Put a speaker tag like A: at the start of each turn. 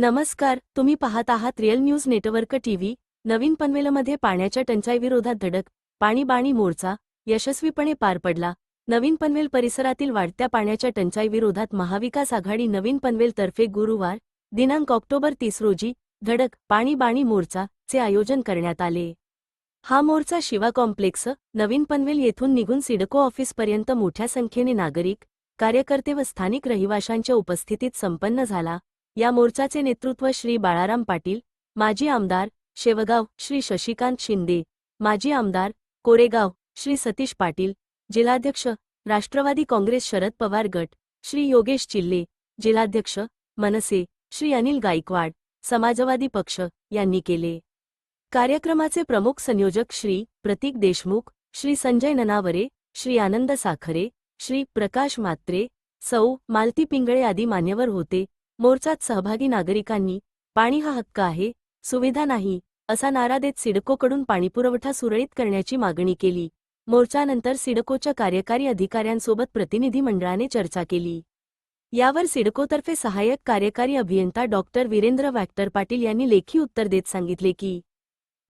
A: नमस्कार तुम्ही पाहत आहात रिअल न्यूज नेटवर्क टीव्ही नवीन पनवेलमध्ये पाण्याच्या टंचाईविरोधात धडक पाणीबाणी मोर्चा यशस्वीपणे पार पडला. नवीन पनवेल परिसरातील वाढत्या पाण्याच्या टंचाईविरोधात महाविकास आघाडी नवीन पनवेलतर्फे गुरुवार दिनांक ऑक्टोबर तीस रोजी धडक पाणीबाणी मोर्चा चे आयोजन करण्यात आले. हा मोर्चा शिवा कॉम्प्लेक्स नवीन पनवेल येथून निघून सिडको ऑफिसपर्यंत मोठ्या संख्येने नागरिक कार्यकर्ते व स्थानिक रहिवाशांच्या उपस्थितीत संपन्न झाला. या मोर्चाचे नेतृत्व श्री बाळाराम पाटील माजी आमदार शेवगाव श्री शशिकांत शिंदे माजी आमदार कोरेगाव श्री सतीश पाटील जिल्हाध्यक्ष राष्ट्रवादी काँग्रेस शरद पवार गट श्री योगेश चिल्ले जिल्हाध्यक्ष मनसे श्री अनिल गायकवाड समाजवादी पक्ष यांनी केले. कार्यक्रमाचे प्रमुख संयोजक श्री प्रतीक देशमुख श्री संजय ननावरे श्री आनंद साखरे श्री प्रकाश मात्रे सौ मालती पिंगळे आदी मान्यवर होते. मोर्चात सहभागी नागरिकांनी पाणी हा हक्क आहे सुविधा नाही असा नारा देत सिडकोकडून पाणीपुरवठा सुरळीत करण्याची मागणी केली. मोर्चानंतर सिडकोच्या कार्यकारी अधिकाऱ्यांसोबत प्रतिनिधी मंडळाने चर्चा केली. यावर सिडकोतर्फे सहाय्यक कार्यकारी अभियंता डॉक्टर वीरेंद्र वॅक्टर पाटील यांनी लेखी उत्तर देत सांगितले की